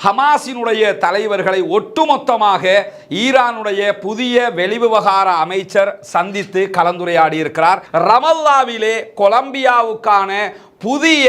ஹமாஸினுடைய தலைவர்களை ஒட்டுமொத்தமாக ஈரானுடைய புதிய வெளிவிவகார அமைச்சர் சந்தித்து கலந்துரையாடி இருக்கிறார் ரமல்லாவிலே கொலம்பியாவுக்கான புதிய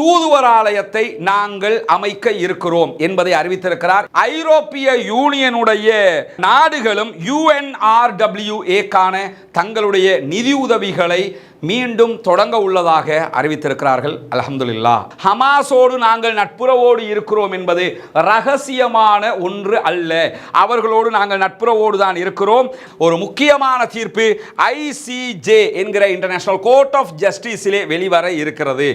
தூதுவராலயத்தை நாங்கள் அமைக்க இருக்கிறோம் என்பதை அறிவித்திருக்கிறார். ஐரோப்பிய யூனியனுடைய நாடுகளும் யுஎன்ஆர்டபிள்யூஏக்கான தங்களுடைய நிதியுதவிகளை மீண்டும் தொடங்க உள்ளதாக அறிவித்திருக்கிறார்கள். அலமதுல்லா ஹமாஸோடு நாங்கள் நட்புறவோடு இருக்கிறோம் என்பது ரகசியமான ஒன்று அல்ல. அவர்களோடு நாங்கள் நட்புறவோடு தான் இருக்கிறோம். ஒரு முக்கியமான தீர்ப்பு ஐசிஜே என்கிற இன்டர்நேஷனல் கோர்ட் ஆஃப் ஜஸ்டிஸிலே வெளிவர இருக்கிறது.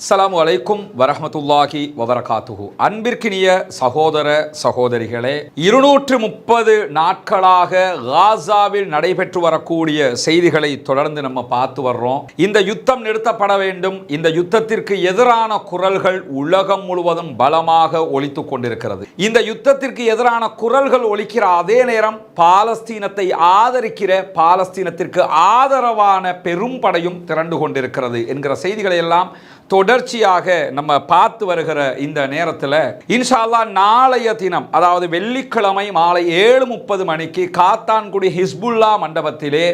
அஸ்லாம் அலைக்கும் வரமத்துல்லாஹி வபரகாத்துஹு. அன்பிற்கினிய சகோதர சகோதரிகளே இருநூற்று முப்பது நாட்களாக காசாவில் நடைபெற்று வரக்கூடிய செய்திகளை தொடர்ந்து நம்ம பார்த்து வர்றோம். இந்த யுத்தம் நிறுத்தப்பட வேண்டும். இந்த யுத்தத்திற்கு எதிரான குரல்கள் உலகம் முழுவதும் பலமாக ஒழித்து கொண்டிருக்கிறது. இந்த யுத்தத்திற்கு எதிரான குரல்கள் ஒழிக்கிற அதே நேரம் பாலஸ்தீனத்தை ஆதரிக்கிற பாலஸ்தீனத்திற்கு ஆதரவான பெரும் படையும் திரண்டு கொண்டிருக்கிறது என்கிற செய்திகளை எல்லாம் தொடர்ச்சியாக நம்ம பார்த்து வருகிற இந்த நேரத்தில் இன்ஷால்லா நாளைய தினம் அதாவது வெள்ளிக்கிழமை மாலை ஏழு முப்பது மணிக்கு காத்தான்குடி ஹிஸ்புல்லா மண்டபத்திலே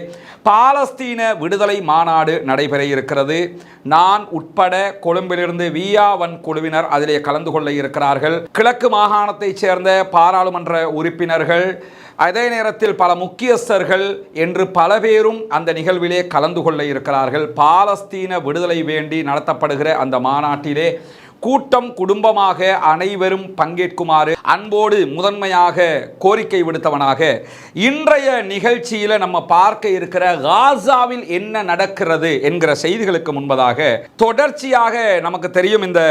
பாலஸ்தீன விடுதலை மாநாடு நடைபெற இருக்கிறது. நான் உட்பட கொழும்பிலிருந்து வியாவன் குழுவினர் அதிலே கலந்து கொள்ள இருக்கிறார்கள். கிழக்கு மாகாணத்தைச் சேர்ந்த பாராளுமன்ற உறுப்பினர்கள் அதே நேரத்தில் பல முக்கியஸ்தர்கள் என்று பல பேரும் அந்த நிகழ்விலே கலந்து கொள்ள இருக்கிறார்கள். பாலஸ்தீன விடுதலை வேண்டி நடத்தப்படுகிற அந்த மாநாட்டிலே கூட்டம் குடும்பமாக அனைவரும் பங்கேற்குமாறு அன்போடு முதன்மையாக கோரிக்கை விடுத்தவனாக இன்றைய நிகழ்ச்சியில் நம்ம பார்க்க இருக்கிற காசாவில் என்ன நடக்கிறது என்கிற செய்திகளுக்கு முன்பதாக தொடர்ச்சியாக நமக்கு தெரியும் இந்த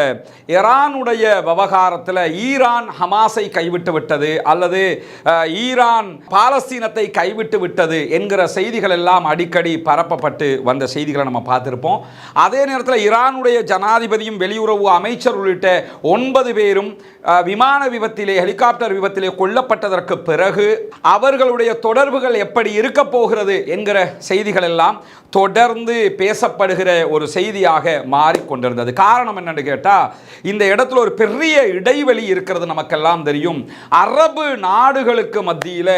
இரானுடைய விவகாரத்தில் ஈரான் ஹமாஸை கைவிட்டு விட்டது அல்லது அஹ், ஈரான் பாலஸ்தீனத்தை கைவிட்டு விட்டது என்கிற செய்திகள் எல்லாம் அடிக்கடி பரப்பப்பட்டு வந்த செய்திகளை நம்ம பார்த்திருப்போம். அதே நேரத்தில் ஈரானுடைய ஜனாதிபதியும் வெளியுறவு அமைச்சர் அமைச்சர் உள்ளிட்ட ஒன்பது பேரும் விமான விபத்திலே ஹெலிகாப்டர் விபத்திலே கொல்லப்பட்டதற்கு பிறகு அவர்களுடைய தொடர்புகள் எப்படி இருக்க போகிறது என்கிற செய்திகள் எல்லாம் தொடர்ந்து பேசப்படுகிற ஒரு செய்தியாக மாறிக்கொண்டிருந்தது காரணம் என்னன்னு கேட்டால் இந்த இடத்துல ஒரு பெரிய இடைவெளி இருக்கிறது நமக்கெல்லாம் தெரியும். அரபு நாடுகளுக்கு மத்தியில்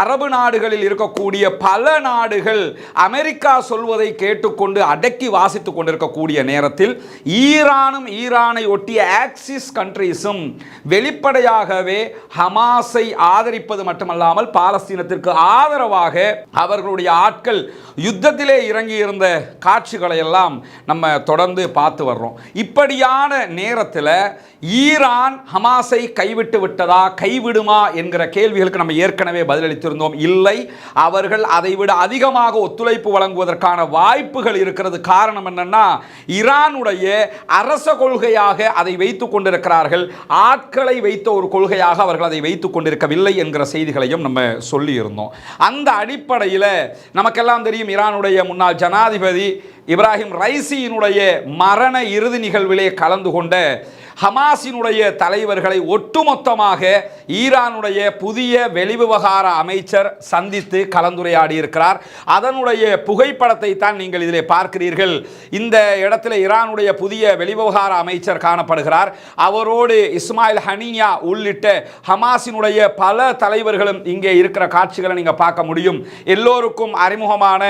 அரபு நாடுகளில் இருக்கக்கூடிய பல நாடுகள் அமெரிக்கா சொல்வதை கேட்டுக்கொண்டு அடக்கி வாசித்துக் கொண்டிருக்கக்கூடிய நேரத்தில் ஈரானும் ஈரானை ஒட்டிய ஆக்சிஸ் கண்ட்ரீஸும் வெளிப்படையாகவே ஹமாஸை ஆதரிப்பது மட்டுமல்லாமல் பாலஸ்தீனத்திற்கு ஆதரவாக அவர்களுடைய ஆட்கள் யுத்தத்திலே இறங்கி இருந்த காட்சிகளை எல்லாம் நம்ம தொடர்ந்து பார்த்து வர்றோம். இப்படியான நேரத்தில் ஈரான் ஹமாஸை கைவிட்டு விட்டதா கைவிடுமா என்கிற கேள்விகளுக்கு நம்ம ஏற்கனவே பதிலளித்திருந்தோம். இல்லை அவர்கள் அதை விட அதிகமாக ஒத்துழைப்பு வழங்குவதற்கான வாய்ப்புகள் இருக்கிறது. காரணம் என்னன்னா ஈரானுடைய அரச கொள்கையாக அதை வைத்துக் கொண்டிருக்கிறார்கள். ஆட்களை வைத்த ஒரு கொள்கையாக அவர்கள் அதை வைத்துக் கொண்டிருக்கவில்லை என்கிற செய்திகளையும் நம்ம சொல்லியிருந்தோம். அந்த அடிப்படையில் நமக்கெல்லாம் தெரியும் ஈரானுடைய முன்னாள் ஜனாதிபதி இப்ராஹிம் ரைசியினுடைய மரண இறுதி நிகழ்விலே கலந்து கொண்ட ஹமாஸினுடைய தலைவர்களை ஒட்டுமொத்தமாக ஈரானுடைய புதிய வெளிவிவகார அமைச்சர் சந்தித்து கலந்துரையாடி இருக்கிறார் அதனுடைய புகைப்படத்தை தான் நீங்கள் இதிலே பார்க்கிறீர்கள். இந்த இடத்துல ஈரானுடைய புதிய வெளிவிவகார அமைச்சர் காணப்படுகிறார். அவரோடு இஸ்மாயில் ஹனியா உள்ளிட்ட ஹமாஸினுடைய பல தலைவர்களும் இங்கே இருக்கிற காட்சிகளை நீங்கள் பார்க்க முடியும். எல்லோருக்கும் அறிமுகமான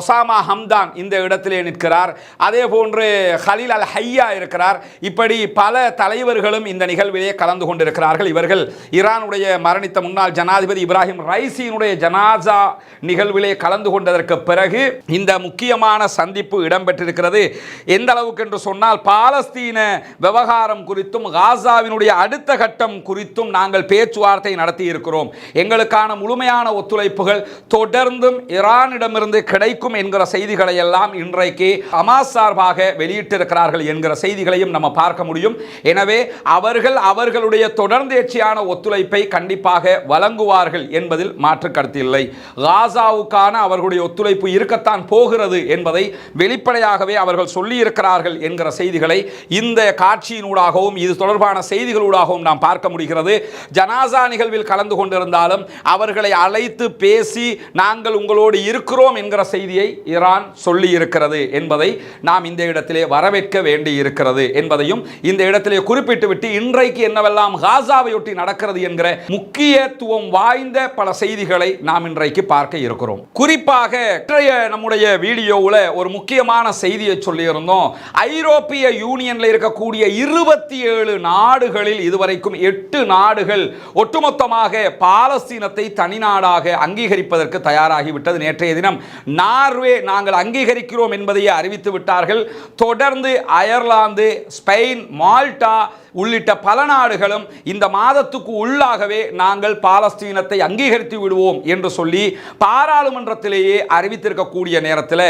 ஒசாமா ஹம்தான் இந்த இடத்திலே நிற்கிறார். அதே போன்று ஹலீல் அல் ஹையா இருக்கிறார். இப்படி பல தலைவர்களும் இந்த நிகழ்விலே கலந்து கொண்டிருக்கிறார்கள். இவர்கள் ஈரானுடைய மரணித்த முன்னாள் ஜனாதிபதி இப்ராஹிம் ரைசியினுடைய ஜனாசா நிகழ்விலே கலந்து கொண்டதற்கு பிறகு இந்த முக்கியமான சந்திப்பு இடம்பெற்றிருக்கிறது. எந்த அளவுக்கு என்று சொன்னால் பாலஸ்தீன விவகாரம் குறித்தும் காசாவினுடைய அடுத்த கட்டம் குறித்தும் நாங்கள் பேச்சுவார்த்தை நடத்தி இருக்கிறோம் எங்களுக்கான முழுமையான ஒத்துழைப்புகள் தொடர்ந்தும் ஈரானிடமிருந்து கிடைக்கும் என்கிற செய்திகளை எல்லாம் இன்றைக்கு ஹமாஸ் சார்பாக வெளியிட்டிருக்கிறார்கள் என்கிற செய்திகளையும் நம்ம பார்க்க முடியும். எனவே அவர்கள் அவர்களுடைய தொடர்ந்தேர்ச்சியான ஒத்துழைப்பை கண்டிப்பாக வழங்குவார்கள் என்பதில் மாற்று கருத்து இல்லை. காசாவுக்கான அவர்களுடைய ஒத்துழைப்பு இருக்கத்தான் போகிறது என்பதை வெளிப்படையாகவே அவர்கள் சொல்லியிருக்கிறார்கள் என்கிற செய்திகளை இந்த காட்சியினூடாகவும் இது தொடர்பான செய்திகளூடாகவும் நாம் பார்க்க முடிகிறது. ஜனாசா நிகழ்வில் கலந்து கொண்டிருந்தாலும் அவர்களை அழைத்து பேசி நாங்கள் உங்களோடு இருக்கிறோம் என்கிற செய்தியை ஈரான் சொல்லி இருக்கிறது என்பதை நாம் இந்த இடத்திலே வரவேற்க வேண்டியிருக்கிறது என்பதையும் இந்த இடத்திலே குறிப்பிட்டுவிட்டு இன்றைக்கு என்னவெல்லாம் காசாவையொட்டி நடக்கிறது என்கிற முக்கியத்துவம் வாய்ந்த பல செய்திகளை நாம் இன்றைக்கு பார்க்க இருக்கிறோம். குறிப்பாக நம்முடைய வீடியோவில் ஒரு முக்கியமான செய்தியை சொல்லியிருந்தோம். ஐரோப்பிய யூனியன்ல இருக்கக்கூடிய இருபத்தி ஏழு நாடுகளில் இதுவரைக்கும் எட்டு நாடுகள் ஒட்டுமொத்தமாக பாலஸ்தீனத்தை தனிநாடாக அங்கீகரிப்பதற்கு தயாராகிவிட்டது. நேற்றைய தினம் நார்வே நாங்கள் அங்கீகரிக்கிறோம் என்பதையே அறிவித்து விட்டார்கள். தொடர்ந்து அயர்லாந்து ஸ்பெயின் மால்டா உள்ளிட்ட பல நாடுகளும் இந்த மாதத்துக்கு உள்ளாகவே நாங்கள் பாலஸ்தீனத்தை அங்கீகரித்து விடுவோம் என்று சொல்லி பாராளுமன்றத்திலேயே அறிவித்திருக்கக்கூடிய நேரத்தில்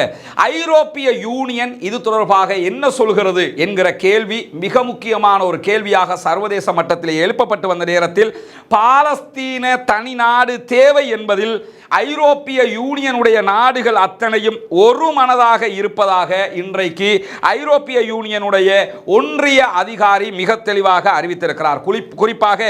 ஐரோப்பிய யூனியன் இது தொடர்பாக என்ன சொல்கிறது என்கிற கேள்வி மிக முக்கியமான ஒரு கேள்வியாக சர்வதேச மட்டத்தில் எழுப்பப்பட்டு வந்த நேரத்தில் பாலஸ்தீன தனி நாடு தேவை என்பதில் ஐரோப்பிய யூனியனுடைய நாடுகள் அத்தனையும் ஒரு மனதாக இருப்பதாக இன்றைக்கு ஐரோப்பிய யூனியனுடைய ஒன்றிய அதிகாரி மிக தெளிவாக அறிவித்திருக்கிறார். குறிப்பாக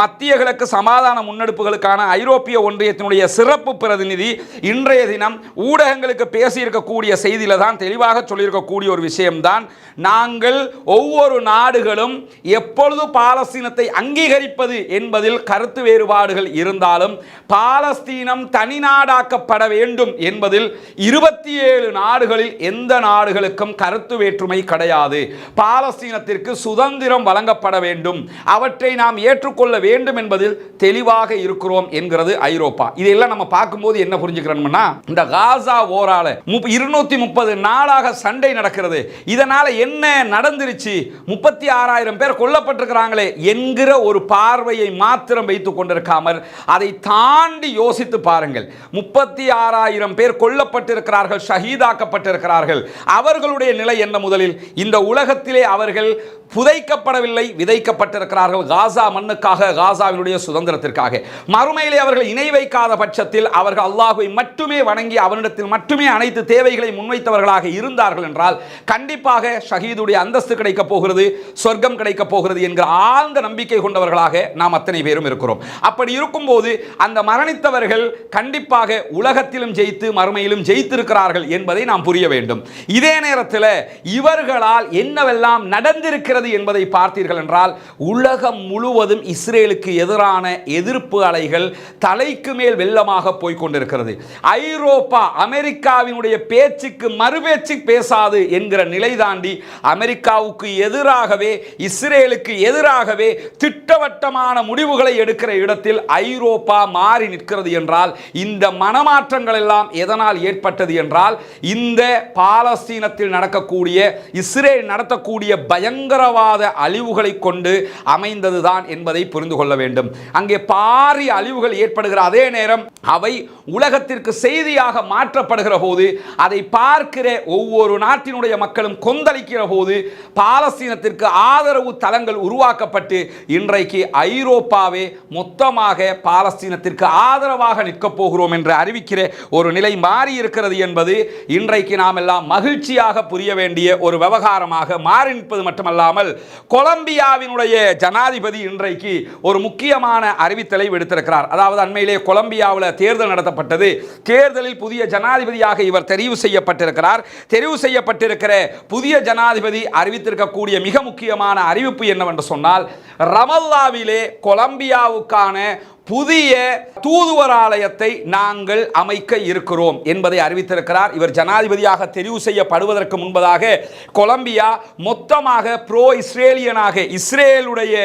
மத்திய கிழக்கு சமாதான முன்னெடுப்புகளுக்கான ஐரோப்பிய ஒன்றியத்தினுடைய சிறப்பு பிரதிநிதி இன்றைய தினம் ஊடகங்களுக்கு பேசியிருக்கக்கூடிய செய்தியில் தான் தெளிவாக சொல்லியிருக்கக்கூடிய ஒரு விஷயம்தான். நாங்கள் ஒவ்வொரு நாடுகளும் எப்பொழுது பாலஸ்தீனத்தை அங்கீகரிப்பது என்பதில் கருத்து வேறுபாடுகள் இருந்தாலும் பாலஸ்தீனம் தனிநாடாக்கப்பட வேண்டும் என்பதில் இருபத்தி ஏழு நாடுகளில் எந்த நாடுகளுக்கும் கருத்து வேற்றுமை கிடையாது. பாலஸ்தீனத்திற்கு சுதந்திரம் வழங்க வழங்கப்பட வேண்டும். அவற்றை நாம் ஏற்றுக்கொள்ள வேண்டும் என்பதில் தெளிவாக இருக்கிறோம் என்கிறது ஐரோப்பா. இதையெல்லாம் நம்ம பார்க்கும்போது என்ன புரிஞ்சுக்கிறோம்னா இந்த காசா ஓரால இருநூத்தி முப்பது நாளாக சண்டை நடக்கிறது. இதனால என்ன நடந்துருச்சு? முப்பத்தி ஆறாயிரம் பேர் கொல்லப்பட்டிருக்கிறாங்களே என்கிற ஒரு பார்வையை மாத்திரம் வைத்துக் கொண்டிருக்காமல் அதை தாண்டி யோசித்து பாருங்கள். முப்பத்தி ஆறாயிரம் பேர் கொல்லப்பட்டிருக்கிறார்கள் ஷஹீதாக்கப்பட்டிருக்கிறார்கள். அவர்களுடைய நிலை என்ன முதலில்? இந்த உலகத்திலே அவர்கள் புதைக்கப்படவில்லை விதைக்கப்பட்டிருக்கிறார்கள் காசா மண்ணுக்காக காசாவினுடைய சுதந்திரத்திற்காக. மறுமையிலே அவர்கள் இணை வைக்காத பட்சத்தில் அவர்கள் அல்லாஹுவை மட்டுமே வணங்கி அவனிடத்தில் மட்டுமே அனைத்து தேவைகளை முன்வைத்தவர்களாக இருந்தார்கள் என்றால் கண்டிப்பாக ஷஹீதுடைய அந்தஸ்து கிடைக்கப் போகிறது சொர்க்கம் கிடைக்கப் போகிறது என்கிற ஆழ்ந்த நம்பிக்கை கொண்டவர்களாக நாம் அத்தனை பேரும் இருக்கிறோம். அப்படி இருக்கும்போது அந்த மரணித்தவர்கள் கண்டிப்பாக உலகத்திலும் ஜெயித்து மறுமையிலும் ஜெயித்திருக்கிறார்கள் என்பதை நாம் புரிய வேண்டும். இதே நேரத்தில் இவர்களால் என்னவெல்லாம் நடந்திருக்கிறது என்பதை பார்த்தீர்கள் என்றால் உலகம் முழுவதும் இஸ்ரேலுக்கு எதிரான எதிர்ப்பு அலைகள் தலைக்கு மேல் வெள்ளமாக போய்கொண்டிருக்கிறது ஐரோப்பா அமெரிக்காவினுடைய பேச்சுக்கு மறுபேச்சு பேசாது என்கிற நிலை தாண்டி அமெரிக்காவுக்கு எதிராகவே இஸ்ரேலுக்கு எதிராகவே திட்டவட்டமான முடிவுகளை எடுக்கிற இடத்தில் ஐரோப்பா மாறி நிற்கிறது என்றால் இந்த மனமாற்றங்கள் எல்லாம் எதனால் ஏற்பட்டது என்றால் இந்த பாலஸ்தீனத்தில் நடக்கக்கூடிய இஸ்ரேல் நடத்தக்கூடிய பயங்கர தீவிரவாத அழிவுகளை கொண்டு அமைந்ததுதான் என்பதை புரிந்து கொள்ள வேண்டும். அங்கே பாரிய அழிவுகள் ஏற்படுகிற அதே நேரம் அவை உலகத்திற்கு செய்தியாக மாற்றப்படுகிற போது அதை பார்க்கிற ஒவ்வொரு நாட்டினுடைய மக்களும் கொந்தளிக்கிற போது பாலஸ்தீனத்திற்கு ஆதரவு தளங்கள் உருவாக்கப்பட்டு இன்றைக்கு ஐரோப்பாவே மொத்தமாக பாலஸ்தீனத்திற்கு ஆதரவாக நிற்கப் போகிறோம் என்று அறிவிக்கிற ஒரு நிலை மாறி இருக்கிறது என்பது இன்றைக்கு நாம் எல்லாம் மகிழ்ச்சியாக புரிய வேண்டிய ஒரு விவகாரமாக மாறி நிற்பது மட்டுமல்லாமல் கொலம்பியாவினுடைய ஜனாதிபதி இன்றைக்கு ஒரு முக்கியமான அறிவித்தலை விடுத்திருக்கிறார். அதாவது அண்மையிலே கொலம்பியாவில் தேர்தல் நடத்தப்பட்டது. தேர்தலில் புதிய ஜனாதிபதியாக இவர் தெரிவு செய்யப்பட்டிருக்கிறார். தெரிவு செய்யப்பட்டிருக்கிற புதிய ஜனாதிபதி அறிவித்திருக்கக்கூடிய மிக முக்கியமான அறிவிப்பு என்னவென்று சொன்னால் ரமல்லாவிலே கொலம்பியாவுக்கான புதிய தூதுவர் ஆலயத்தை நாங்கள் அமைக்க இருக்கிறோம் என்பதை அறிவித்திருக்கிறார். இவர் ஜனாதிபதியாக தெரிவு செய்யப்படுவதற்கு முன்பதாக கொலம்பியா மொத்தமாக ப்ரோ இஸ்ரேலியனாக இஸ்ரேலுடைய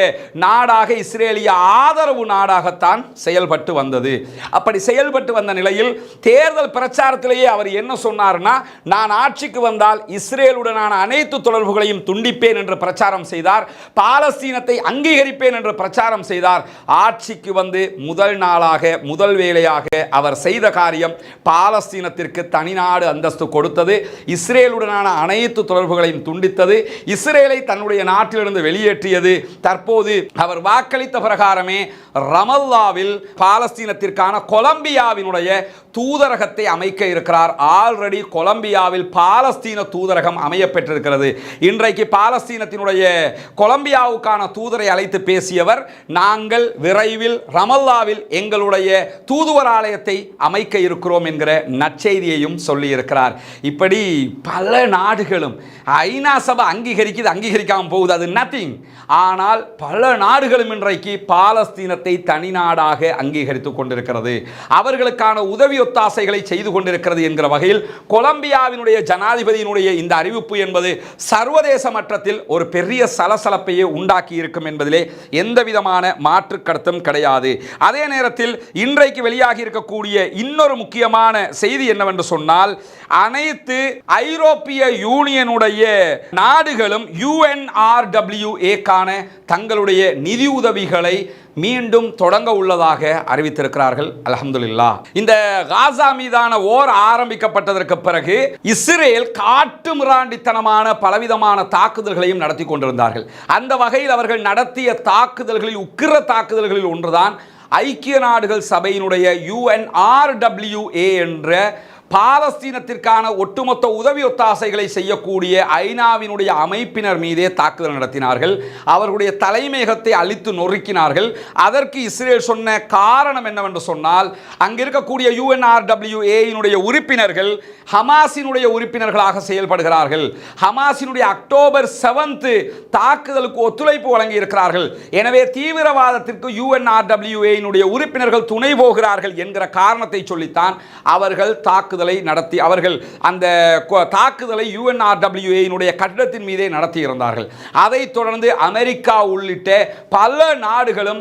நாடாக இஸ்ரேலிய ஆதரவு நாடாகத்தான் செயல்பட்டு வந்தது. அப்படி செயல்பட்டு வந்த நிலையில் தேர்தல் பிரச்சாரத்திலேயே அவர் என்ன சொன்னார்னா நான் ஆட்சிக்கு வந்தால் இஸ்ரேலுடனான அனைத்து தொடர்புகளையும் துண்டிப்பேன் என்று பிரச்சாரம் செய்தார். பாலஸ்தீனத்தை அங்கீகரிப்பேன் என்று பிரச்சாரம் செய்தார். ஆட்சிக்கு வந்து முதல் நாளாக முதல் வேலையாக அவர் செய்த காரியம் பாலஸ்தீனத்திற்கு தனிநாடு அந்தஸ்து கொடுத்தது. இஸ்ரேலுடனான அனைத்து தொடர்புகளையும் துண்டித்தது. இஸ்ரேலை தன்னுடைய நாட்டிலிருந்து வெளியேற்றியது. தற்போது அவர் வாக்களித்த பிரகாரமே ரமல்லாவில் பாலஸ்தீனத்திற்கான கொலம்பியாவினுடைய தூதரகத்தை அமைக்க இருக்கிறார். ஆல்ரெடி கொலம்பியாவில் பாலஸ்தீன தூதரகம் அமைய பெற்றிருக்கிறது இன்றைக்கு பாலஸ்தீனத்தினுடைய கொலம்பியாவுக்கான தூதரை அழைத்து பேசியவர் நாங்கள் விரைவில் ரமல் ரமல்லாவில் எங்களுடைய தூதுவர் ஆலயத்தை அமைக்க இருக்கிறோம் என்கிற நற்செய்தியையும் சொல்லியிருக்கிறார். இப்படி பல நாடுகளும் ஐநா சபை அங்கீகரிக்குது அங்கீகரிக்காமல் போகுது அது நத்திங் ஆனால் பல நாடுகளும் இன்றைக்கு பாலஸ்தீனத்தை தனி நாடாக அங்கீகரித்துக் கொண்டிருக்கிறது. அவர்களுக்கான உதவி ஒத்தாசைகளை செய்து கொண்டிருக்கிறது என்கிற வகையில் கொலம்பியாவினுடைய ஜனாதிபதியினுடைய இந்த அறிவிப்பு என்பது சர்வதேச மட்டத்தில் ஒரு பெரிய சலசலப்பையே உண்டாக்கி இருக்கும் என்பதிலே எந்த விதமான மாற்று கருத்தும் கிடையாது. அதே நேரத்தில் இன்றைக்கு வெளியாகி இருக்கக்கூடிய இன்னொரு முக்கியமான செய்தி என்னவென்று சொன்னால் அனைத்து ஐரோப்பிய யூனியனுடைய நாடுகளும் யுஎன்ஆர்டபிள்யூஏக்கான தங்களுடைய நிதி உதவிகளை மீண்டும் தொடங்க உள்ளதாக அறிவித்திருக்கிறார்கள். அலமதுல்லா இந்த காசா மீதான ஓர் ஆரம்பிக்கப்பட்டதற்கு பிறகு இஸ்ரேல் காட்டு மிராண்டித்தனமான பலவிதமான தாக்குதல்களையும் நடத்தி கொண்டிருந்தார்கள். அந்த வகையில் அவர்கள் நடத்திய தாக்குதல்களில் உக்கிர தாக்குதல்களில் ஒன்றுதான் ஐக்கிய நாடுகள் சபையினுடைய யூஎன்ஆர்டபிள்யூஏ என்ற பாலஸ்தீனத்திற்கான ஒட்டுமொத்த உதவி ஒத்தாசைகளை செய்யக்கூடிய ஐநாவினுடைய அமைப்பினர் மீதே தாக்குதல் நடத்தினார்கள். அவர்களுடைய தலைமையகத்தை அழித்து நொறுக்கினார்கள். அதற்கு இஸ்ரேல் சொன்ன காரணம் என்னவென்று சொன்னால் அங்கு இருக்கக்கூடிய யுஎன்ஆர்டபிள்யூஏயினுடைய உறுப்பினர்கள் ஹமாஸினுடைய உறுப்பினர்களாக செயல்படுகிறார்கள். ஹமாஸினுடைய அக்டோபர் செவன்த்து தாக்குதலுக்கு ஒத்துழைப்பு வழங்கி இருக்கிறார்கள் எனவே தீவிரவாதத்திற்கு யூஎன்ஆர்டபிள்யூஏயினுடைய உறுப்பினர்கள் துணை போகிறார்கள் என்கிற காரணத்தை சொல்லித்தான் அவர்கள் தாக்குதலை நடத்தி அவர்கள் அந்த தாக்குதலை யுஎன்ஆர்டபிள்யூஏயினுடைய கட்டிடத்தின் மீதே நடத்தி இருந்தார்கள் அதைத் தொடர்ந்து அமெரிக்கா உள்ளிட்ட பல நாடுகளும்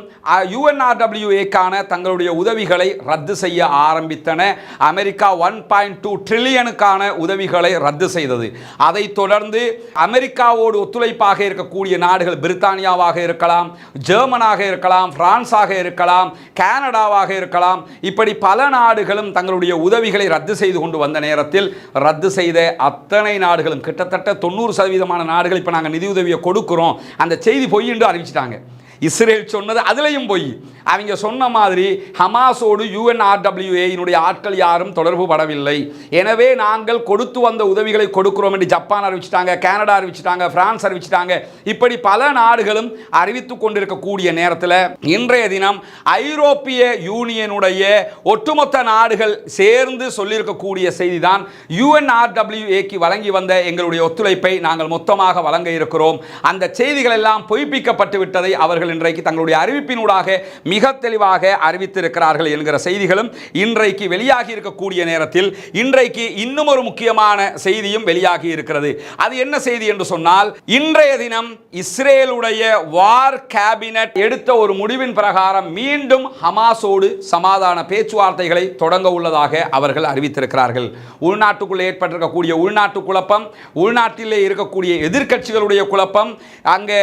யுஎன்ஆர்டபிள்யூஏக்கான தங்களுடைய உதவிகளை ரத்து செய்ய ஆரம்பித்தன. அமெரிக்கா ஒன் பாயிண்ட் டூ ட்ரில்லியனுக்கான உதவிகளை ரத்து செய்தது. அதைத் தொடர்ந்து அமெரிக்காவோடு ஒத்துழைப்பாக இருக்கக்கூடிய நாடுகள் பிரித்தானியாவாக இருக்கலாம் ஜெர்மனாக இருக்கலாம் பிரான்ஸாக இருக்கலாம் கனடாவாக இருக்கலாம். இப்படி பல நாடுகளும் தங்களுடைய உதவிகளை ரத்து செய்து கொண்டு வந்த நேரத்தில் ரத்து செய்த அத்தனை நாடுகளும் கிட்டத்தட்ட தொண்ணூறு சதவீதமான நாடுகள் இப்போ நாங்கள் நிதியுதவியை கொடுக்குறோம். அந்த செய்தி பொய் என்று அறிவிச்சிட்டாங்க. இஸ்ரேல் சொன்னது அதுலேயும் பொய். அவங்க சொன்ன மாதிரி ஹமாஸோடு யுஎன்ஆர்டபிள்யூஏயினுடைய ஆட்கள் யாரும் தொடர்பு படவில்லை. எனவே நாங்கள் கொடுத்து வந்த உதவிகளை கொடுக்கிறோம் என்று ஜப்பான் அறிவிச்சிட்டாங்க கனடா அறிவிச்சிட்டாங்க பிரான்ஸ் அறிவிச்சிட்டாங்க. இப்படி பல நாடுகளும் அறிவித்து கொண்டிருக்கக்கூடிய நேரத்தில் இன்றைய தினம் ஐரோப்பிய யூனியனுடைய ஒட்டுமொத்த நாடுகள் சேர்ந்து சொல்லியிருக்கக்கூடிய செய்தி தான் யுஎன்ஆர்டபிள்யூஏக்கு வழங்கி வந்த எங்களுடைய ஒத்துழைப்பை நாங்கள் மொத்தமாக வழங்க இருக்கிறோம். அந்த செய்திகள் எல்லாம் பொய்ப்பிக்கப்பட்டு விட்டதை அவர்கள் இன்றைக்கு தங்களுடைய அறிவிப்பினூடாக மிக தெளிவாக அறிவித்திருக்கிறார்கள் என்கிற செய்திகளும் இன்றைக்கு வெளியாகி இருக்கக்கூடிய நேரத்தில் இன்றைக்கு இன்னும் ஒரு முக்கியமான செய்தியும் வெளியாகி இருக்கிறது. அது என்ன செய்தி என்று சொன்னால் இன்றைய தினம் இஸ்ரேலுடைய வார் கேபினட் எடுத்த ஒரு முடிவின் பிரகாரம் மீண்டும் ஹமாஸோடு சமாதான பேச்சுவார்த்தைகளை தொடங்க உள்ளதாக அவர்கள் அறிவித்திருக்கிறார்கள். உள்நாட்டுக்குள்ளே ஏற்பட்டிருக்கக்கூடிய உள்நாட்டு குழப்பம் உள்நாட்டிலே இருக்கக்கூடிய எதிர்க்கட்சிகளுடைய குழப்பம் அங்கே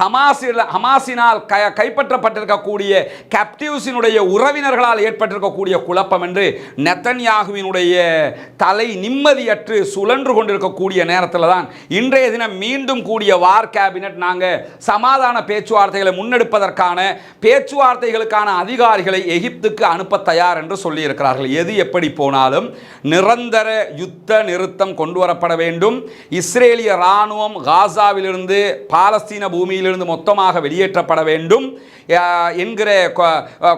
ஹமாஸில் ஹமாஸினால் கைப்பற்றப்பட்டிருக்கக்கூடிய கேப்டிவ்ஸினுடைய உறவினர்களால் ஏற்பட்டிருக்கக்கூடிய குழப்பம் என்று நெத்தன்யாகுவினுடைய தலை நிம்மதியற்று சுழன்று கொண்டிருக்கக்கூடிய நேரத்தில் தான் இன்றைய தினம் மீண்டும் கூடிய வார் கேபினட் நாங்கள் சமாதான பேச்சுவார்த்தைகளை முன்னெடுப்பதற்கான பேச்சுவார்த்தைகளுக்கான அதிகாரிகளை எகிப்துக்கு அனுப்ப தயார் என்று சொல்லியிருக்கிறார்கள். எது எப்படி போனாலும் நிரந்தர யுத்த நிறுத்தம் கொண்டு வரப்பட வேண்டும். இஸ்ரேலிய இராணுவம் காசாவிலிருந்து பாலஸ்தீன பூமியிலிருந்து மொத்தமாக வெளியேற்றப்பட வேண்டும். என்கிற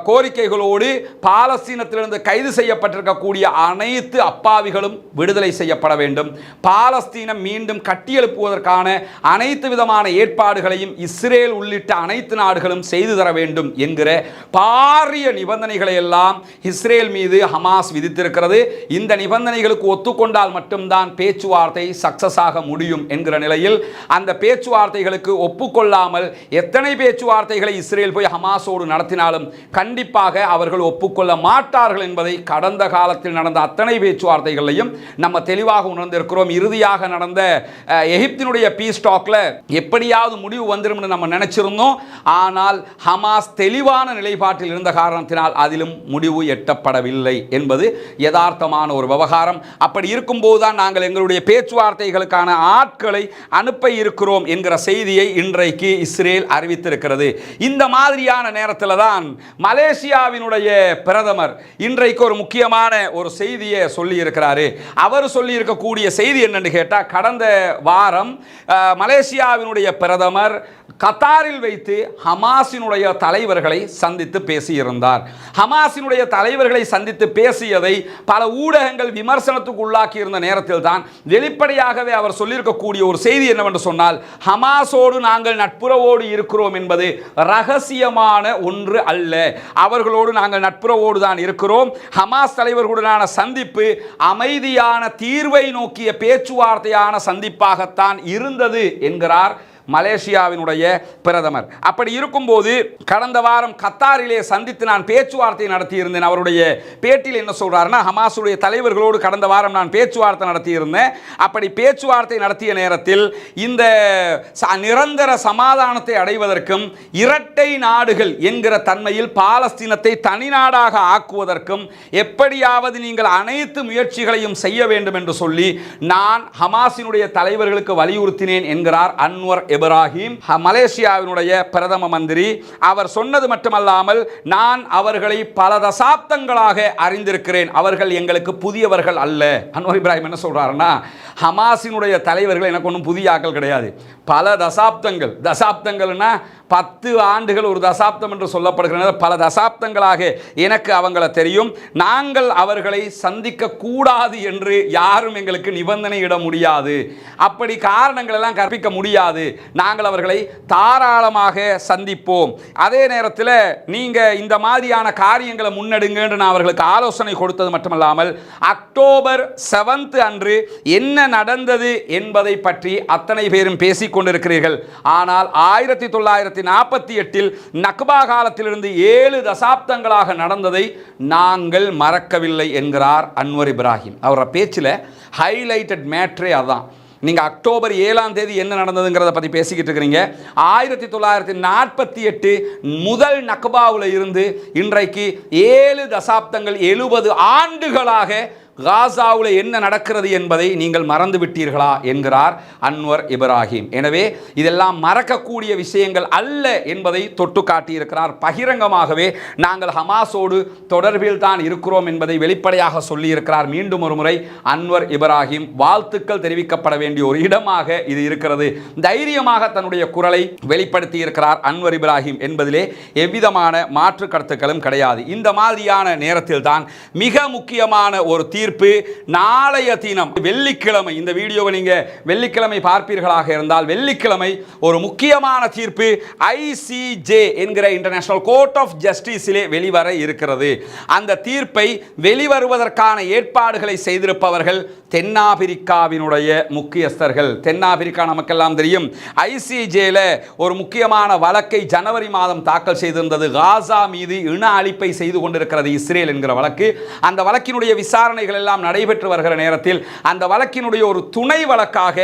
கோரிக்கைகளோடு பாலஸ்தீனத்திலிருந்து கைது செய்யப்பட்டிருக்கக்கூடிய அனைத்து அப்பாவிகளும் விடுதலை செய்யப்பட வேண்டும். பாலஸ்தீனம் மீண்டும் கட்டியெழுப்புவதற்கான அனைத்து விதமான ஏற்பாடுகளையும் இஸ்ரேல் உள்ளிட்ட அனைத்து நாடுகளும் செய்து தர வேண்டும் என்கிற பாரிய நிபந்தனைகளை எல்லாம் இஸ்ரேல் மீது ஹமாஸ் விதித்திருக்கிறது. இந்த நிபந்தனைகளுக்கு ஒத்துக்கொண்டால் மட்டும்தான் பேச்சுவார்த்தை சக்சஸ் ஆக முடியும் என்கிற நிலையில் அந்த பேச்சுவார்த்தைகளுக்கு ஒப்புக்கொள்ளாமல் எத்தனை பேச்சுவார்த்தைகளை இஸ்ரேல் போய் ஹமாஸோடு நடத்தி நடத்தினாலும் கண்டிப்பாக அவர்கள் ஒப்புக்கொள்ள மாட்டார்கள் என்பதை கடந்த காலத்தில் நடந்த அத்தனை பேச்சுவார்த்தைகளையும் நம்ம தெளிவாக உணர்ந்திருக்கிறோம். இறுதியாக நடந்த எகிப்தினுடைய பீஸ் டாக்ல எப்படியாவது முடிவு வந்துடும் நம்ம நினைச்சிருந்தோம். ஆனால் ஹமாஸ் தெளிவான நிலைப்பாட்டில் இருந்த காரணத்தினால் அதிலும் முடிவு எட்டப்படவில்லை என்பது யதார்த்தமான ஒரு விவகாரம். அப்படி இருக்கும்போது தான் நாங்கள் எங்களுடைய பேச்சுவார்த்தைகளுக்கான ஆட்களை அனுப்ப இருக்கிறோம் என்கிற செய்தியை இன்றைக்கு இஸ்ரேல் அறிவித்திருக்கிறது. இந்த மாதிரியான நேரத்தில் தான் மலேசியாவினுடைய பிரதமர். இன்றைக்கு ஒரு முக்கியமான ஒரு செய்தியை சொல்லி இருக்கிறாரு அவர் சொல்லி இருக்கக்கூடிய செய்தி என்னன்னு கேட்டால் கடந்த வாரம் மலேசியாவினுடைய பிரதமர் கத்தாரில் வைத்து ஹமாஸினுடைய தலைவர்களை சந்தித்து பேசியிருந்தார். ஹமாஸினுடைய தலைவர்களை சந்தித்து பேசியதை பல ஊடகங்கள் விமர்சனத்துக்கு உள்ளாக்கி இருந்த நேரத்தில் தான் வெளிப்படையாகவே அவர் சொல்லியிருக்கக்கூடிய ஒரு செய்தி என்னவென்று சொன்னால் ஹமாஸோடு நாங்கள் நட்புறவோடு இருக்கிறோம் என்பது ரகசியமான ஒன்று அல்ல. அவர்களோடு நாங்கள் நட்புறவோடு தான் இருக்கிறோம். ஹமாஸ் தலைவர்களுடனான சந்திப்பு அமைதியான தீர்வை நோக்கிய பேச்சுவார்த்தையான சந்திப்பாகத்தான் இருந்தது என்கிறார் மலேசியாவினுடைய பிரதமர். அப்படி இருக்கும்போது கடந்த வாரம் கத்தாரிலே சந்தித்து நான் பேச்சுவார்த்தை நடத்தியிருந்தேன். அவருடைய பேட்டியில் என்ன சொல்கிறாருன்னா ஹமாஸுடைய தலைவர்களோடு கடந்த வாரம் நான் பேச்சுவார்த்தை நடத்தியிருந்தேன். அப்படி பேச்சுவார்த்தை நடத்திய நேரத்தில் இந்த நிரந்தர சமாதானத்தை அடைவதற்கும் இரட்டை நாடுகள் என்கிற தன்மையில் பாலஸ்தீனத்தை தனிநாடாக ஆக்குவதற்கும் எப்படியாவது நீங்கள் அனைத்து முயற்சிகளையும் செய்ய வேண்டும் என்று சொல்லி நான் ஹமாஸினுடைய தலைவர்களுக்கு வலியுறுத்தினேன் என்கிறார் அன்வர் இப்ராஹிம் மலேசியாவினுடைய பிரதம மந்திரி. அவர் சொன்னது மட்டுமல்லாமல் நான் அவர்களை பல தசாப்தங்களாக அறிந்திருக்கிறேன். அவர்கள் எங்களுக்கு புதியவர்கள் அல்ல. அன்வர் இப்ராஹிம் என்ன சொல்றாருன்னா ஹமாஸினுடைய தலைவர்கள் எனக்கு ஒன்றும் புதிய ஆக்கள் கிடையாது. பல தசாப்தங்கள் தசாப்தங்கள்னா பத்து ஆண்டுகள் ஒரு தசாப்தம் என்று சொல்லப்படுகிறது பல தசாப்தங்களாக எனக்கு அவங்கள தெரியும். நாங்கள் அவர்களை சந்திக்க கூடாது என்று யாரும் எங்களுக்கு நிபந்தனையிட முடியாது. அப்படி காரணங்கள் எல்லாம் கற்பிக்க முடியாது. நாங்கள் அவர்களை தாராளமாக சந்திப்போம். அதே நேரத்தில் நீங்க இந்த மாதிரியான காரியங்களை முன்னெடுங்க என்று நான் அவர்களுக்கு ஆலோசனை கொடுத்தது மட்டுமல்லாமல் அக்டோபர் செவன்த் அன்று என்ன நடந்தது என்பதை பற்றி அத்தனை பேரும் பேசிக்கொண்டிருக்கிறீர்கள். ஆனால் ஆயிரத்தி தொள்ளாயிரத்தி நாற்பத்தி எட்டில் நக்பா காலத்திலிருந்து ஏழு தசாப்தங்களாக நடந்ததை நாங்கள் மறக்கவில்லை என்கிறார் அன்வர் இப்ராஹிம். அவரோட பேச்சில் ஹைலைட்டட் மேட்ரே அதான். நீங்கள் அக்டோபர் ஏழாம் தேதி என்ன நடந்ததுங்கிறத பற்றி பேசிக்கிட்டு இருக்கிறீங்க. ஆயிரத்தி தொள்ளாயிரத்தி நாற்பத்தி எட்டு முதல் நக்பாவில் இருந்து இன்றைக்கு ஏழு தசாப்தங்கள் எழுபது ஆண்டுகளாக காசாவில் என்ன நடக்கிறது என்பதை நீங்கள் மறந்துவிட்டீர்களா? என்கிறார் அன்வர் இப்ராஹிம். எனவே இதெல்லாம் மறக்கக்கூடிய விஷயங்கள் அல்ல என்பதை தொட்டு காட்டியிருக்கிறார். பகிரங்கமாகவே நாங்கள் ஹமாஸோடு தொடர்பில் தான் இருக்கிறோம் என்பதை வெளிப்படையாக சொல்லியிருக்கிறார். மீண்டும் ஒரு முறை அன்வர் இப்ராஹிம். வாழ்த்துக்கள் தெரிவிக்கப்பட வேண்டிய ஒரு இடமாக இது இருக்கிறது. தைரியமாக தன்னுடைய குரலை வெளிப்படுத்தி இருக்கிறார் அன்வர் இப்ராஹிம் என்பதிலே எவ்விதமான மாற்று கருத்துக்களும் கிடையாது. இந்த மாதிரியான நேரத்தில் தான் மிக முக்கியமான ஒரு தீர்ப்பு நாளைய தினம். வெள்ளிக்கிழமை இந்த வீடியோவை நீங்க வெள்ளிக்கிழமை பார்ப்பீர்களாக இருந்தால் வெள்ளிக்கிழமை ஒரு முக்கியமான தீர்ப்பு ஐசிஜே என்கிற இன்டர்நேஷனல் கோர்ட் ஆஃப் ஜஸ்டிஸிலே வெளிவர இருக்கிறது. அந்த தீர்ப்பை வெளிவருவதற்கான ஏற்பாடுகளை செய்திருப்பவர்கள் தென்னாப்பிரிக்காவினுடைய முக்கியஸ்தர்கள். தென்னாப்பிரிக்கா நமக்கெல்லாம் தெரியும். ஐசிஜேல ஒரு முக்கியமான வழக்கை ஜனவரி மாதம் தாக்கல் செய்திருந்தது. காசா மீது இன அழிப்பை செய்து கொண்டிருக்கிறது இஸ்ரேல் என்கிற வழக்கு. அந்த வழக்கினுடைய விசாரணைகள் எல்லாம் நடைபெற்று வருகிற நேரத்தில் அந்த வழக்கினுடைய ஒரு துணை வழக்காக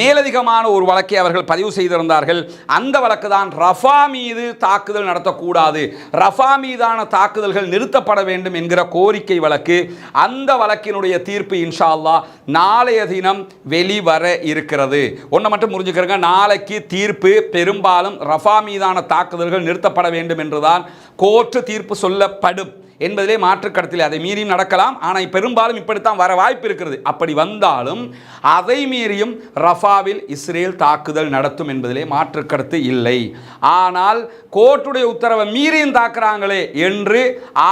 மேலதிகமான ஒரு வழக்கை அவர்கள் பதிவு செய்திருந்தார்கள். அந்த வழக்கு தான் ரஃபா மீது தாக்குதல் நடத்தக்கூடாது. ரஃபா மீதான தாக்குதல்கள் நிறுத்தப்பட வேண்டும் என்கிற கோரிக்கை வழக்கு. அந்த வழக்கினுடைய தீர்ப்பு இன்ஷா அல்லாஹ் நாளைய தினம் வெளிவர இருக்கிறது. ஒன்றை மட்டும் புரிஞ்சுக்கிறங்க. நாளைக்கு தீர்ப்பு பெரும்பாலும் ரஃபா மீதான தாக்குதல்கள் நிறுத்தப்பட வேண்டும் என்றுதான் கோர்ட்டு தீர்ப்பு சொல்லப்படும். என்பதிலே மாற்று கடத்தில் அதை மீறியும் நடக்கலாம். ஆனால் பெரும்பாலும் இப்படித்தான் வர வாய்ப்பு இருக்கிறது. அப்படி வந்தாலும் அதை மீறியும் ரஃபாவில் இஸ்ரேல் தாக்குதல் நடத்தும் என்பதிலே மாற்று கருத்து இல்லை. ஆனால் கோர்ட்டுடைய உத்தரவை மீறியும் தாக்குறாங்களே என்று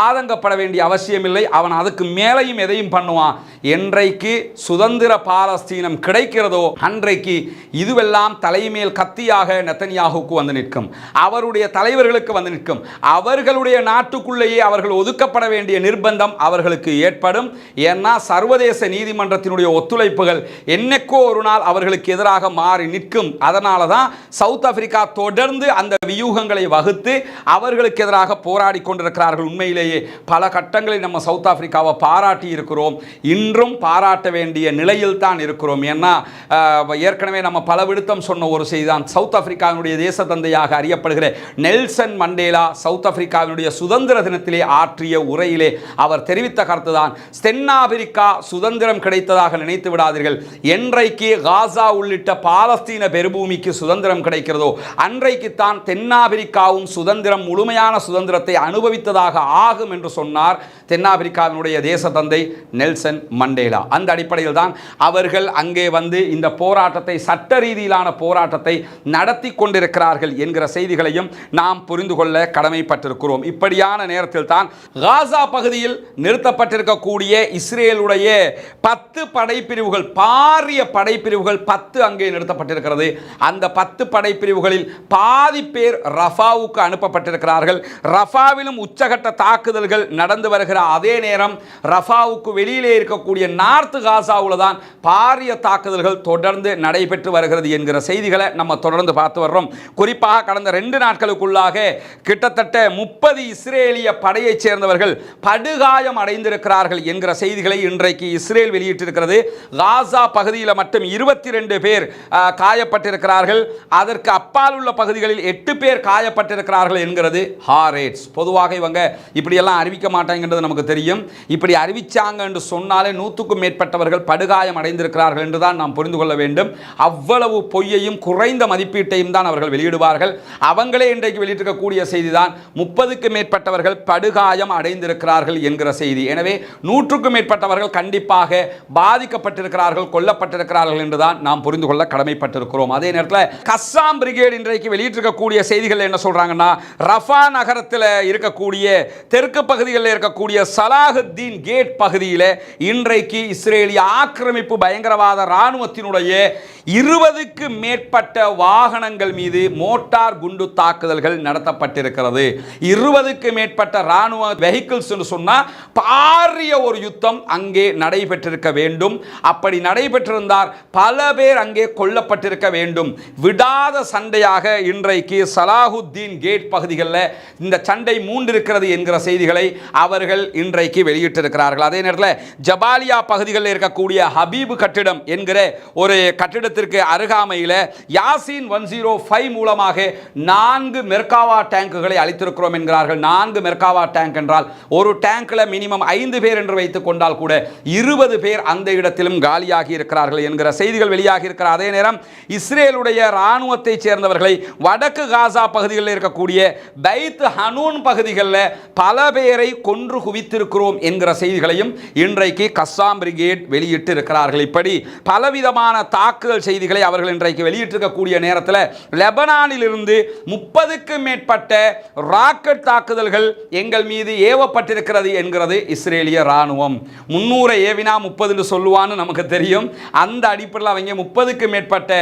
ஆதங்கப்பட வேண்டிய அவசியமில்லை. அவன் அதுக்கு மேலையும் எதையும் பண்ணுவான். என்றைக்கு சுதந்திர பாலஸ்தீனம் கிடைக்கிறதோ அன்றைக்கு இதுவெல்லாம் தலைமேல் கத்தியாக நெத்தனியாகுக்கு வந்து நிற்கும். அவருடைய தலைவர்களுக்கு வந்து நிற்கும். அவர்களுடைய நாட்டுக்குள்ளேயே அவர்கள் ஒதுக்க ஒதுக்கப்பட வேண்டிய நிர்பந்தம் அவர்களுக்கு ஏற்படும். ஏன்னா சர்வதேச நீதிமன்றத்தினுடைய ஒத்துழைப்புகள் என்னைக்கோ ஒரு நாள் அவர்களுக்கு எதிராக மாறி நிற்கும். அதனால தான் சவுத் ஆப்பிரிக்கா தொடர்ந்து அந்த வியூகங்களை வகுத்து அவர்களுக்கு எதிராக போராடி கொண்டிருக்கிறார்கள். உண்மையிலேயே பல கட்டங்களில் நம்ம சவுத் ஆப்பிரிக்காவை பாராட்டி இருக்கிறோம். இன்றும் பாராட்ட வேண்டிய நிலையில் தான் இருக்கிறோம். ஏன்னா ஏற்கனவே நம்ம பல விடுத்தம் சொன்ன ஒரு செய்தி தான் சவுத் ஆப்பிரிக்காவினுடைய தேச தந்தையாக அறியப்படுகிற நெல்சன் மண்டேலா சவுத் ஆப்பிரிக்காவினுடைய சுதந்திர தினத்திலே ஆற்றி ஆற்றிய உரையிலே அவர் தெரிவித்த கருத்துதான் தென்னாப்பிரிக்கா சுதந்திரம் கிடைத்ததாக நினைத்து விடாதீர்கள். என்றைக்கு காசா உள்ளிட்ட பாலஸ்தீன பெருபூமிக்கு சுதந்திரம் கிடைக்கிறதோ அன்றைக்குத்தான் தென்னாப்பிரிக்காவும் சுதந்திரம் முழுமையான சுதந்திரத்தை அனுபவித்ததாக ஆகும் என்று சொன்னார் தென்னாப்பிரிக்காவினுடைய தேச தந்தை நெல்சன் மண்டேலா. அந்த அடிப்படையில் தான் அவர்கள் அங்கே வந்து இந்த போராட்டத்தை சட்ட ரீதியிலான போராட்டத்தை நடத்தி கொண்டிருக்கிறார்கள் என்கிற செய்திகளையும் நாம் புரிந்து கொள்ள கடமைப்பட்டிருக்கிறோம். இப்படியான நேரத்தில் தான் காசா பகுதியில் நிறுத்தப்பட்டிருக்கக்கூடிய இஸ்ரேலுடைய பத்து படைப்பிரிவுகள் பாரிய படைப்பிரிவுகள் பத்து அங்கே நிறுத்தப்பட்டிருக்கிறது. அந்த பத்து படைப்பிரிவுகளில் பாதி பேர் ரஃபாவுக்கு அனுப்பப்பட்டிருக்கிறார்கள். ரஃபாவிலும் உச்சகட்ட தாக்குதல்கள் நடந்து வருகிற அதே நேரம் ரஃபாவுக்கு வெளியிலே இருக்கக்கூடிய நார்த் காசாவில் தான் பாரிய தாக்குதல்கள் தொடர்ந்து நடைபெற்று வருகிறது என்கிற செய்திகளை நம்ம தொடர்ந்து பார்த்து வர்றோம். குறிப்பாக கடந்த ரெண்டு நாட்களுக்குள்ளாக கிட்டத்தட்ட முப்பது இஸ்ரேலிய படையைச் சேர்ந்தவர்கள் படுகாயம் அடைந்திருக்கிறார்கள் என்கிற செய்திகளை இன்றைக்கு இஸ்ரேல் வெளியிட்டிருக்கிறது. காசா பகுதியில் மட்டும் இருபத்தி ரெண்டு பேர் காயப்பட்டிருக்கிறார்கள். அதற்கு அப்பால் உள்ள பகுதிகளில் எட்டு பேர் காயப்பட்டிருக்கிறார்கள் என்கிறது. ஹாரேட்ஸ். பொதுவாக இவங்க இப்படியெல்லாம் அறிவிக்க மாட்டாங்கன்றது நமக்கு தெரியும். இப்படி அறிவிச்சாங்க என்று சொன்னாலே நூற்றுக்கும் மேற்பட்டவர்கள் படுகாயம் அடைந்திருக்கிறார்கள் என்று தான் நாம் புரிந்து கொள்ள வேண்டும். அவ்வளவு பொய்யையும் குறைந்த மதிப்பீட்டையும் தான் அவர்கள் வெளியிடுவார்கள். அவங்களே இன்றைக்கு வெளியிட்டிருக்கக்கூடிய செய்தி தான் முப்பதுக்கு மேற்பட்டவர்கள் படுகாயம் அடைந்திருக்கிறார்கள் என்கிற செய்தி. எனவே நூற்றுக்கும் மேற்பட்டவர்கள் கண்டிப்பாக பாதிக்கப்பட்டிருக்கிறார்கள் கொல்லப்பட்டிருக்கிறார்கள் என்றுதான் நாம் புரிந்து கொள்ள கடமைப்பட்டிருக்கிறோம். அதே நேரத்தில் கஸ்ஸாம் பிரிகேட் இன்றைக்கு வெளியிட்டிருக்கக்கூடிய செய்திகள் என்ன சொல்றாங்கன்னா ரஃபா நகரத்தில் இருக்கக்கூடிய தெற்கு பகுதிகளில் இருக்கக்கூடிய சலாஹுத்தீன் கேட் பகுதியில் இன்றைக்கு இஸ்ரேலிய ஆக்கிரமிப்பு பயங்கரவாத இராணுவத்தினுடைய இருபதுக்கு மேற்பட்ட வாகனங்கள் மீது மோட்டார் குண்டு தாக்குதல்கள் நடத்தப்பட்டிருக்கிறது. இருபதுக்கு மேற்பட்ட ராணுவ வெஹிக்கிள்ஸ் சொன்னால் பாரிய ஒரு யுத்தம் அங்கே நடைபெற்றிருக்க வேண்டும். அப்படி நடைபெற்றிருந்தார் பல பேர் அங்கே கொல்லப்பட்டிருக்க வேண்டும். விடாத சண்டையாக இன்றைக்கு சலாஹுத்தீன் கேட் பகுதிகளில் இந்த சண்டை மூண்டிருக்கிறது என்கிற செய்திகளை அவர்கள் இன்றைக்கு வெளியிட்டிருக்கிறார்கள். அதே நேரத்தில் ஜபாலியா பகுதிகளில் இருக்கக்கூடிய ஹபீபு கட்டிடம் என்கிற ஒரு கட்டிடத்திற்கு அருகாமையில் யாசின் ஒன் ஜீரோ ஃபைவ் மூலமாக நான்கு மெர்காவா டேங்குகளை அளித்திருக்கிறோம் என்கிறார்கள். நான்கு மெர்காவா டேங்க் என்றால் ஒரு டேங்கில் மினிமம் ஐந்து பேர் என்று வைத்துக் கொண்டால் கூட இருபது பேர் அந்த இடத்திலும் காலியாகி இருக்கிறார்கள் என்கிற செய்திகள் வெளியாகி இருக்கிற அதே நேரம் இஸ்ரேலுடைய இராணுவத்தைச் சேர்ந்தவர்களை வடக்கு காசா பகுதிகளில் இருக்கக்கூடிய பைத் ஹனூன் பகுதிகளில் பல பேரை கொன்று குவித்திருக்கிறோம் என்கிற செய்திகளையும் இன்றைக்கு கஸ்ஸாம் பிரிகேட் வெளியிட்டு இருக்கிறார்கள் இப்படி பலவிதமான தாக்குதல் செய்திகளை அவர்கள் இன்றைக்கு வெளியிட்டிருக்கக்கூடிய நேரத்தில் லெபனானில் இருந்து முப்பதுக்கும் மேற்பட்ட ராக்கெட் தாக்குதல்கள் எங்கள் மீது ஏவப்பட்டிருக்கிறது என்கிறது இஸ்ரேலிய இராணுவம். முன்னூறை ஏவினா முப்பதுன்னு சொல்லுவான்னு நமக்கு தெரியும். அந்த அடிப்படையில் அவங்க முப்பதுக்கு மேற்பட்ட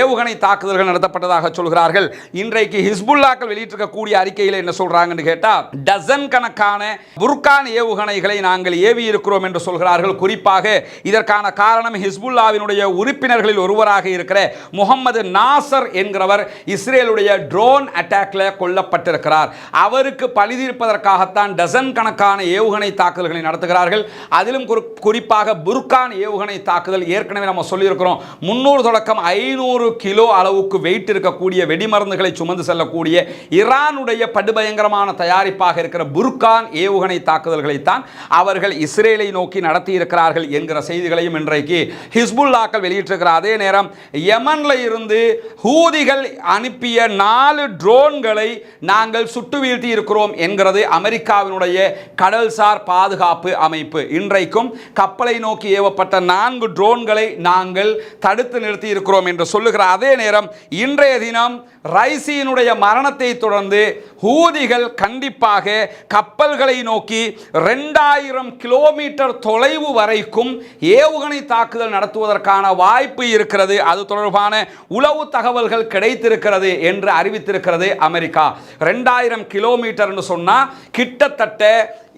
ஏவுகணை தாக்குதல்கள் நடத்தப்பட்டதாக சொல்கிறார்கள். இன்றைக்கு ஹிஸ்புல்லாக்கள் வெளியிட்டிருக்கக்கூடிய அறிக்கையில் என்ன சொல்கிறாங்கன்னு கேட்டால் டசன் கணக்கான புர்கான் ஏவுகணைகளை நாங்கள் ஏவி இருக்கிறோம் என்று சொல்கிறார்கள். குறிப்பாக இதற்கான காரணம் ஹிஸ்புல்லாவினுடைய உறுப்பினர்களில் ஒருவராக இருக்கிற முகமது நாசர் என்கிறவர் இஸ்ரேலுடைய ட்ரோன் அட்டாக்ல கொல்லப்பட்டிருக்கிறார். அவருக்கு பழிதீர்ப்பதற்காகத்தான் டசன் கணக்கான ஏவுகணை தாக்குதல்களை நடத்துகிறார்கள். அதிலும் குறிப்பாக புர்கான் ஏவுகணை தாக்குதல் ஏற்கனவே நம்ம சொல்லியிருக்கிறோம். முன்னூறு தொடக்கம் ஐநூறு கிலோ அளவுக்கு வெயிட் இருக்கக்கூடிய வெடிமருந்துகளை சுமந்து செல்லக்கூடிய ஈரானுடைய படுபயங்கரமான தயாரிப்பாக இருக்கிற புர்கான் ஏவுகணை தாக்குதல்களைத்தான் அவர்கள் இஸ்ரேலை நோக்கி நடத்தி இருக்கிறார்கள் என்கிற செய்திகளையும் இன்றைக்கு ஹிஸ்புல்லாக்கள் வெளியிட்டிருக்கிற அதே நேரம் யமன்ல இருந்து ஹூதிகள் அனுப்பிய நாலு ட்ரோன்களை நாங்கள் சுட்டு வீழ்த்தி இருக்கிறோம் என்கிறது அமெரிக்காவினுடைய கடல்சார் பாதுகாப்பு அமைப்பு. இன்றைக்கும் கப்பலை நோக்கி ஏவப்பட்ட நான்கு ட்ரோன்களை நாங்கள் தடுத்து நிறுத்தி இருக்கிறோம் என்று சொல்லுகிற அதே நேரம் இன்றைய தினம் ரைசியினுடைய மரணத்தை தொடர்ந்து ஹூதிகள் கண்டிப்பாக கப்பல்களை நோக்கி ரெண்டாயிரம் கிலோமீட்டர் தொலைவு வரைக்கும் ஏவுகணை தாக்குதல் நடத்துவதற்கான வாய்ப்பு இருக்கிறது. அது தொடர்பான உளவு தகவல்கள் கிடைத்திருக்கிறது என்று அறிவித்திருக்கிறது அமெரிக்கா. ரெண்டாயிரம் கிலோமீட்டர்னு சொன்னால் கிட்டத்தட்ட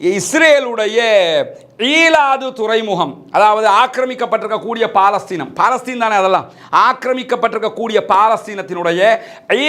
இஸ்ரேலுடைய ஈலாது துறைமுகம் அதாவது ஆக்கிரமிக்கப்பட்டிருக்கக்கூடிய பாலஸ்தீனம். பாலஸ்தீன் தானே அதெல்லாம்? ஆக்கிரமிக்கப்பட்டிருக்கக்கூடிய பாலஸ்தீனத்தினுடைய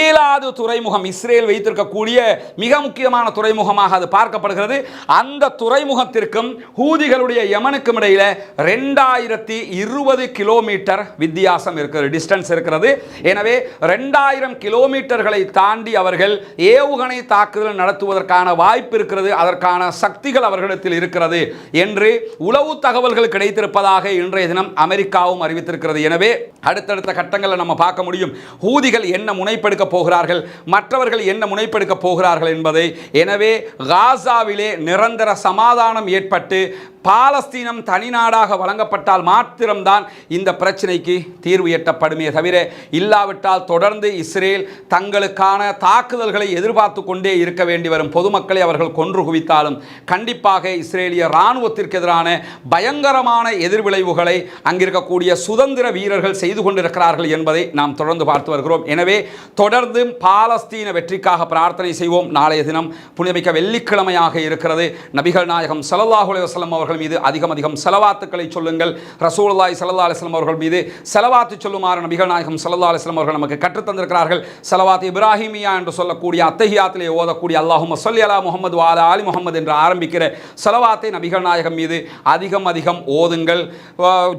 ஈலாது துறைமுகம் இஸ்ரேல் வைத்திருக்கக்கூடிய மிக முக்கியமான துறைமுகமாக அது பார்க்கப்படுகிறது. அந்த துறைமுகத்திற்கும் ஹூதிகளுடைய யமனுக்கும் இடையில ரெண்டாயிரத்தி இருபது கிலோமீட்டர் வித்தியாசம் இருக்கிறது டிஸ்டன்ஸ் இருக்கிறது. எனவே ரெண்டாயிரம் கிலோமீட்டர்களை தாண்டி அவர்கள் ஏவுகணை தாக்குதல் நடத்துவதற்கான வாய்ப்பு இருக்கிறது அதற்கான சக்திகள் அவர்களிடத்தில் இருக்கிறது என்று உளவு தகவல்கள் கிடைத்திருப்பதாக இன்றைய தினம் அமெரிக்காவும் அறிவித்திருக்கிறது. எனவே அடுத்தடுத்த கட்டங்களில் நம்ம பார்க்க முடியும். ஹூதிகள் என்ன முனைப்பெடுக்க போகிறார்கள்? மற்றவர்கள் என்ன முனைப்பெடுக்க போகிறார்கள் என்பதை. எனவே காசாவிலே நிரந்தர சமாதானம் ஏற்பட்டு பாலஸ்தீனம் தனிநாடாக வழங்கப்பட்டால் மாத்திரம்தான் இந்த பிரச்சனைக்கு தீர்வு எட்டப்படுமே தவிர இல்லாவிட்டால் தொடர்ந்து இஸ்ரேல் தங்களுக்கான தாக்குதல்களை எதிர்பார்த்து கொண்டே இருக்க வேண்டி வரும். பொதுமக்களை அவர்கள் கொன்று குவித்தாலும் கண்டிப்பாக இஸ்ரேலிய இராணுவத்திற்கு எதிரான பயங்கரமான எதிர்விளைவுகளை அங்கிருக்கக்கூடிய சுதந்திர வீரர்கள் செய்து கொண்டிருக்கிறார்கள் என்பதை நாம் தொடர்ந்து பார்த்து வருகிறோம். எனவே தொடர்ந்து பாலஸ்தீன வெற்றிக்காக பிரார்த்தனை செய்வோம். நாளைய தினம் புனிதமிக்க வெள்ளிக்கிழமையாக இருக்கிறது. நபிகள் நாயகம் ஸல்லல்லாஹு அலைஹி அவர்கள் அவர்கள் மீது அதிகம் அதிகம் செலவாத்துக்களை சொல்லுங்கள். ரசூலாய் சல்லா அலைஹி அவர்கள் மீது செலவாத்து சொல்லுமாறு நபிகள் நாயகம் சல்லா அலைஹி அவர்கள் நமக்கு கற்றுத்தந்திருக்கிறார்கள் செலவாத் இப்ராஹிமியா என்று சொல்லக்கூடிய அத்தஹியாத்திலே ஓதக்கூடிய அல்லாஹும்ம ஸல்லி அலா முகமது வாலா அலி முகமது என்று ஆரம்பிக்கிற செலவாத்தை நபிகள் நாயகம் மீது அதிகம் அதிகம் ஓதுங்கள்.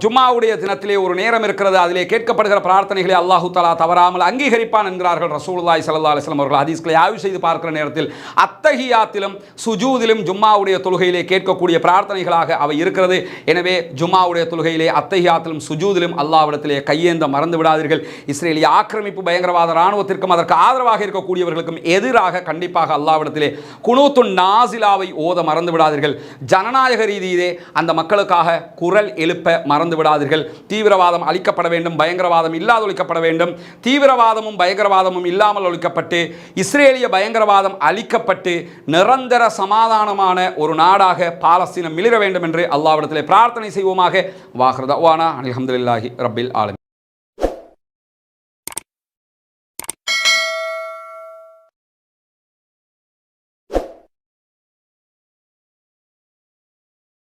ஜும்மாவுடைய தினத்திலே ஒரு நேரம் இருக்கிறது. அதிலே கேட்கப்படுகிற பிரார்த்தனைகளை அல்லாஹு தலா தவறாமல் அங்கீகரிப்பான் என்கிறார்கள் ரசூலுல்லாஹி சல்லா அலைஹி அவர்கள். ஹதீஸ்களை ஆய்வு செய்து பார்க்கிற நேரத்தில் அத்தஹியாத்திலும் சுஜூதிலும் ஜும்மாவுடைய தொழுகையிலே கேட்கக்கூடிய பிரார்த்தனைகளாக அவை இருக்கிறது. எனவே ஜுமாவுடைய தொழுகையிலே அத்தஹியாத்திலும் சுஜூதிலும் அல்லாவிடத்திலே கையேந்த மறந்து விடாதீர்கள். இஸ்ரேலிய ஆக்கிரமிப்பு பயங்கரவாத இராணுவத்திற்கும் அதற்கு ஆதரவாக இருக்கக்கூடியவர்களுக்கும் எதிராக கண்டிப்பாக அல்லாவிடத்திலே குனூத்து நாசிலாவை ஓத மறந்து விடாதீர்கள். ஜனநாயக ரீதியிலே அந்த மக்களுக்காக குரல் எழுப்ப மறந்து விடாதீர்கள். தீவிரவாதம் அழிக்கப்பட வேண்டும் பயங்கரவாதம் இல்லாத ஒழிக்கப்பட வேண்டும். தீவிரவாதமும் பயங்கரவாதமும் இல்லாமல் ஒழிக்கப்பட்டு இஸ்ரேலிய பயங்கரவாதம் அழிக்கப்பட்டு நிரந்தர சமாதானமான ஒரு நாடாக பாலஸ்தீனம் மிளிர வேண்டும் என்று அல்லாவிடத்திலே பிரார்த்தனை செய்வோமாக. வாஹ்ரதவானா அலமதுல்லாஹி ரப்பில் ஆலமீன்.